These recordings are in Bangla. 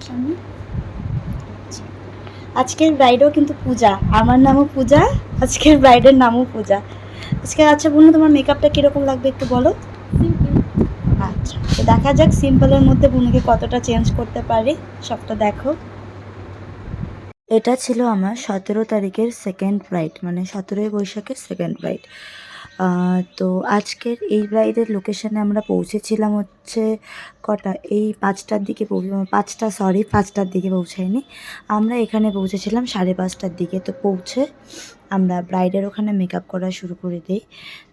সামনে। আচ্ছা। আজকের ব্রাইডও কিন্তু পূজা। আমার নামও পূজা আজকের ব্রাইডের নামও পূজা। আজকে আচ্ছা বলুন তোমার মেকআপটা কীরকম লাগবে একটু বলো? আচ্ছা তো দেখা যাক সিম্পলের মধ্যে বুনুকে কতটা চেঞ্জ করতে পারি। সবটা দেখো। এটা ছিল আমার সতেরো তারিখের সেকেন্ড ব্রাইড মানে সতেরোই বৈশাখের সেকেন্ড ব্রাইড তো আজকের এই ব্রাইডের লোকেশানে আমরা পৌঁছেছিলাম হচ্ছে কটা? এই পাঁচটার দিকে পাঁচটা সরি পাঁচটার দিকে পৌঁছায়নি। আমরা এখানে পৌঁছেছিলাম সাড়ে পাঁচটার দিকে। তো পৌঁছে আমরা ব্রাইডের ওখানে মেকআপ করা শুরু করে দিই।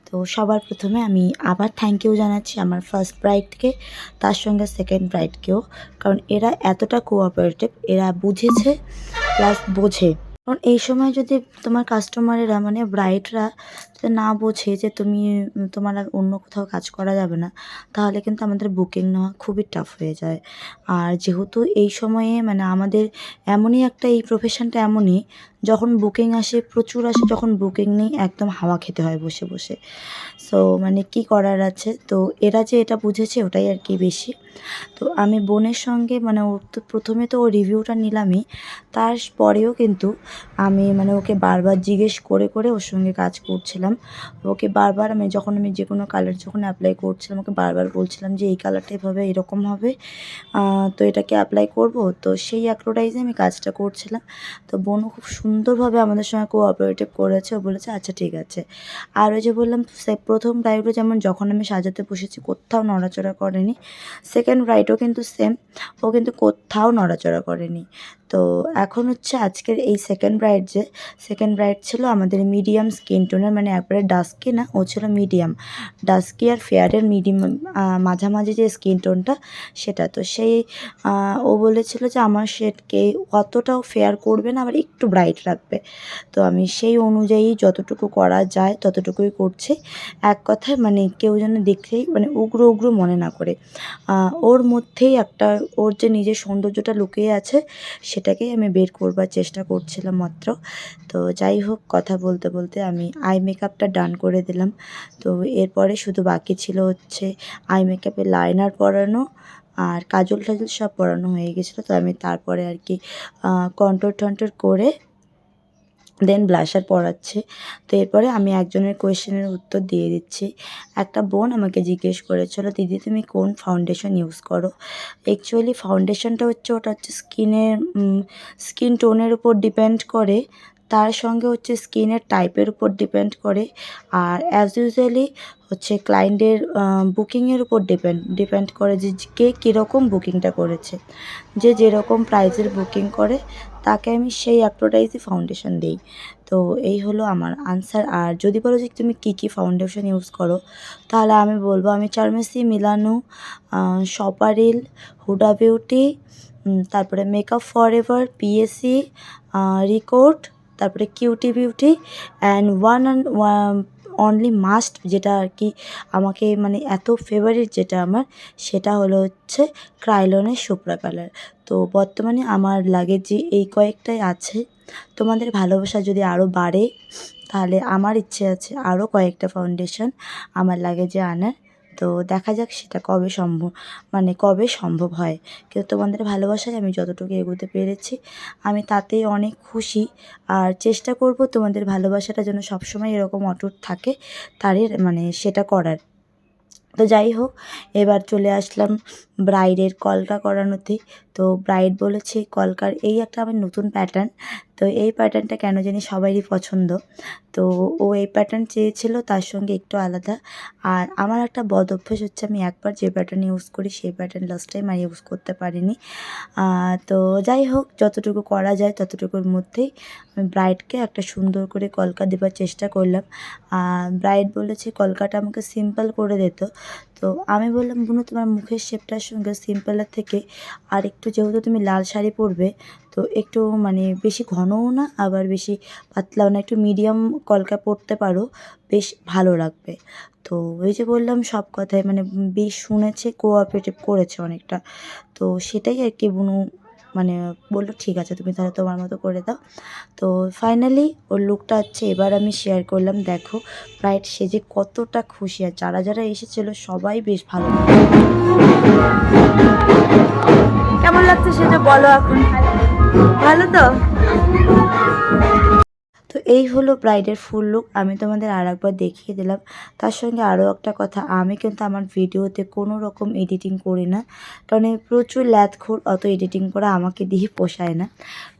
তো সবার প্রথমে আমি আবার থ্যাংক ইউ জানাচ্ছি আমার ফার্স্ট ব্রাইডকে তার সঙ্গে সেকেন্ড ব্রাইডকেও কারণ এরা এতটা কোঅপারেটিভ এরা বুঝেছে প্লাস বোঝে। কারণ এই সময় যদি তোমার কাস্টমারেরা মানে ব্রাইডরা যদি না বোঝে যে তুমি তোমার আর অন্য কোথাও কাজ করা যাবে না, তাহলে কিন্তু আমাদের বুকিং নেওয়া খুবই টাফ হয়ে যায়। আর যেহেতু এই সময়ে মানে আমাদের এমনই একটা এই প্রফেশনটা এমনই, যখন বুকিং আসে, প্রচুর আসে, যখন বুকিং নেই, একদম হাওয়া খেতে হয় বসে বসে। সো মানে কি করার আছে? তো এরা যে এটা বুঝেছে, ওটাই আর কি বেশি। তো আমি বোনের সঙ্গে মানে ওর তো প্রথমে তো ও রিভিউটা নিলামই, তারপরেও কিন্তু আমি মানে ওকে বারবার জিজ্ঞেস করে করে ওর সঙ্গে কাজ করছিলাম। ওকে বারবার আমি যখন আমি যে কোনো কালার যখন অ্যাপ্লাই করছিলাম, ওকে বারবার বলছিলাম যে, এই কালারটা এভাবে এরকম হবে। তো এটাকে অ্যাপ্লাই করব। তো সেই অ্যাক্রোডাইজে আমি কাজটা করছিলাম। তো বোনও খুব সুন্দরভাবে আমাদের সঙ্গে কোঅপারেটিভ করেছে। ও বলেছে আচ্ছা ঠিক আছে। আর ওই যে বললাম প্রথম ব্রাইডও যেমন যখন আমি সাজাতে বসেছি, কোথাও নড়াচড়া করেনি। সেকেন্ড ব্রাইডও কিন্তু সেম ও কিন্তু কোথাও নড়াচড়া করেনি। তো এখন হচ্ছে আজকের এই সেকেন্ড ব্রাইড যে সেকেন্ড ব্রাইড ছিল আমাদের মিডিয়াম স্কিন টোনের মানে একবারে ডাস্কি না, ও ছিল মিডিয়াম ডাস্কি আর ফেয়ারের মিডিয়াম মাঝামাঝি যে স্কিন টোনটা সেটা। তো সেই ও বলেছিল যে আমার শেডকে অতটাও ফেয়ার করবে না, আবার একটু ব্রাইট রাখবে। তো আমি সেই অনুযায়ী যতটুকু করা যায়, ততটুকুই করছি। এক কথায় মানে কেউ যেন দেখলেই মানে উগ্র উগ্র মনে না করে। ওর মধ্যেই একটা, ওর যে নিজের সৌন্দর্যটা লুকিয়ে আছে, সেটাকেই আমি বের করবার চেষ্টা করছিলাম মাত্র। তো যাই হোক, কথা বলতে বলতে আমি আই মেকআপটা ডান করে দিলাম। তো এরপরে শুধু বাকি ছিল হচ্ছে আই মেকআপে লাইনার পরানো আর কাজল টাজল সব পরানো হয়ে গেছিল। তো আমি তারপরে আর কি কন্ট্রোল টন্ট্রোল করে দেন ব্লাশার পরাচ্ছে। তো এরপরে আমি একজনের কোয়েশ্চেনের উত্তর দিয়ে দিচ্ছি। একটা বোন আমাকে জিজ্ঞেস করেছিল, দিদি, তুমি কোন ফাউন্ডেশন ইউজ করো? অ্যাকচুয়ালি ফাউন্ডেশনটা হচ্ছে, ওটা হচ্ছে স্কিনের স্কিন টোনের উপর ডিপেন্ড করে। তার সঙ্গে হচ্ছে স্কিনের টাইপের উপর ডিপেন্ড করে। আর অ্যাজ ইউজুয়ালি হচ্ছে ক্লায়েন্টের বুকিংয়ের উপর ডিপেন্ড ডিপেন্ড করে যে কে কীরকম বুকিংটা করেছে। যে যেরকম প্রাইজের বুকিং করে, তাকে আমি সেই অ্যাপ্রোটাইজই ফাউন্ডেশন দিই। তো এই হলো আমার আনসার আর যদি বলো যে তুমি কী কী ফাউন্ডেশন ইউজ করো, তাহলে আমি বলব, আমি চার্মেসি, মিলানো সপারিল, হুডা বিউটি তারপরে makeup for ever PSC Recode তারপরে cutie beauty and one and only must যেটা আর কি আমাকে মানে এত ফেভারিট যেটা আমার সেটা হলো হচ্ছে ক্রাইলনের সুপ্রা কালার তো বর্তমানে আমার লাগে যে এই কয়েকটাই আছে। তোমাদের ভালোবাসা যদি আরও বাড়ে, তাহলে আমার ইচ্ছে আছে আরও কয়েকটা ফাউন্ডেশন আমার লাগে যে আনার। তো দেখা যাক সেটা কবে সম্ভব মানে কবে সম্ভব হয়। কিন্তু তোমাদের ভালোবাসায় আমি যতটুকু এগোতে পেরেছি, আমি তাতেই অনেক খুশি। আর চেষ্টা করব তোমাদের ভালোবাসাটা যেন সবসময় এরকম অটুট থাকে তারের মানে সেটা করার। তো যাই হোক, এবার চলে আসলাম ব্রাইডের কলকা করানোতে। তো ব্রাইড বলেছে, কলকার এই একটা আমার নতুন প্যাটার্ন তো এই প্যাটার্নটা কেন জানি সবারই পছন্দ। তো ও এই প্যাটার্ন চেয়েছিল, তার সঙ্গে একটু আলাদা। আর আমার একটা বদ অভ্যেস হচ্ছে, আমি একবার যে প্যাটার্ন ইউজ করি, সেই প্যাটার্ন লাস্ট টাইম আর ইউজ করতে পারিনি। তো যাই হোক, যতটুকু করা যায় ততটুকুর মধ্যেই আমি ব্রাইডকে একটা সুন্দর করে কলকা দেবার চেষ্টা করলাম। ব্রাইড বলেছে, কলকাটা আমাকে সিম্পল করে দিত তো আমি বললাম, বোনো, তোমার মুখের শেপটার সঙ্গে সিম্পলের থেকে আর একটু যেহেতু তুমি লাল শাড়ি পরবে, তো একটু মানে বেশি ঘনও না, আবার বেশি পাতলাও না, একটু মিডিয়াম কলকা পরতে পারো, বেশ ভালো লাগবে। তো ওই যে বললাম, সব কথায় মানে বেশ শুনেছে কোঅপারেটিভ করেছে অনেকটা। তো সেটাই আর কি, বুনু মানে বলল, ঠিক আছে, তুমি তাহলে তোমার মতো করে দাও। তো ফাইনালি ওর লুকটা হচ্ছে, এবার আমি শেয়ার করলাম, দেখো রাইট সে যে কতটা খুশি আর যারা যারা এসেছিল, সবাই বেশ ভালো কেমন লাগছে সেটা বলো এখন? ভালো তো তো? এই হলো ব্রাইডের ফুল লুক আমি তোমাদের আর একবার দেখিয়ে দিলাম। তার সঙ্গে আরও একটা কথা আমি কিন্তু আমার ভিডিওতে কোনো রকম এডিটিং করি না কারণ আমি প্রচুর ল্যাথখোর অত এডিটিং করা আমাকে দিয়ে পোষায় না।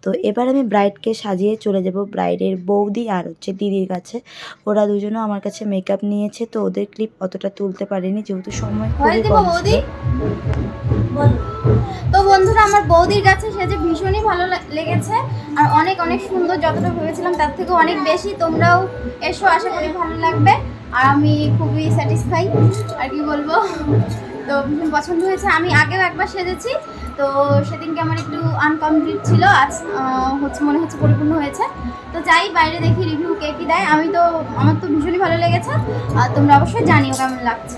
তো এবার আমি ব্রাইডকে সাজিয়ে চলে যাব ব্রাইডের বৌদি আর হচ্ছে দিদির কাছে। ওরা দুজনও আমার কাছে মেকআপ নিয়েছে তো ওদের ক্লিপ অতটা তুলতে পারিনি যেহেতু সময় খুবই কম। তো বন্ধুরা, আমার বৌদির কাছে সেজে ভীষণই ভালো লেগেছে আর অনেক অনেক সুন্দর যতটা ভেবেছিলাম তার থেকে অনেক বেশি। তোমরাও এসো, আশা করি ভালো লাগবে। আর আমি খুবই স্যাটিসফাই আর কি বলব? তো ভীষণ পছন্দ হয়েছে। আমি আগেও একবার সেজেছি, তো সেদিনকে আমার একটু আনকমপ্লিট ছিল। আজ হচ্ছে মনে হচ্ছে পরিপূর্ণ হয়েছে। তো যাই, বাইরে দেখি রিভিউ কে কী দেয়। আমি তো, আমার তো ভীষণই ভালো লেগেছে। আর তোমরা অবশ্যই জানিও কেমন লাগছে।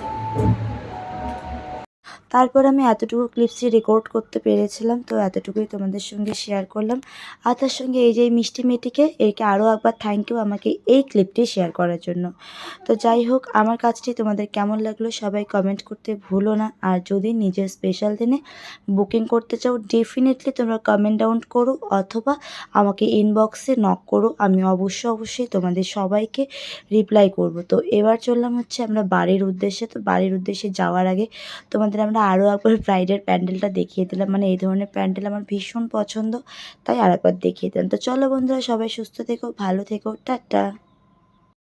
তারপর আমি এতটুকু ক্লিপসই রেকর্ড করতে পেরেছিলাম, তো এতটুকুই তোমাদের সঙ্গে শেয়ার করলাম। আর তার সঙ্গে এই যে মিষ্টি মেয়েটিকে, একে আরও একবার থ্যাংক ইউ আমাকে এই ক্লিপটি শেয়ার করার জন্য। তো যাই হোক, আমার কাজটি তোমাদের কেমন লাগল সবাই কমেন্ট করতে ভুলো না। আর যদি নিজের স্পেশাল দিনে বুকিং করতে চাও ডেফিনেটলি তোমরা কমেন্ট ডাউন করো অথবা আমাকে ইনবক্সে নক করো, আমি অবশ্যই অবশ্যই তোমাদের সবাইকে রিপ্লাই করব। তো এবার চললাম হচ্ছে আমরা বাড়ির উদ্দেশ্যে, তো বাড়ির উদ্দেশ্যে যাওয়ার আগে তোমাদের আমরা আরও একবার ব্রাইডের প্যান্ডেলটা দেখিয়ে দিলাম। মানে এই ধরনের প্যান্ডেল আমার ভীষণ পছন্দ, তাই আর একবার দেখিয়ে দিলাম। তো চলো বন্ধুরা সবাই সুস্থ থেকো, ভালো থেকো, টাটা।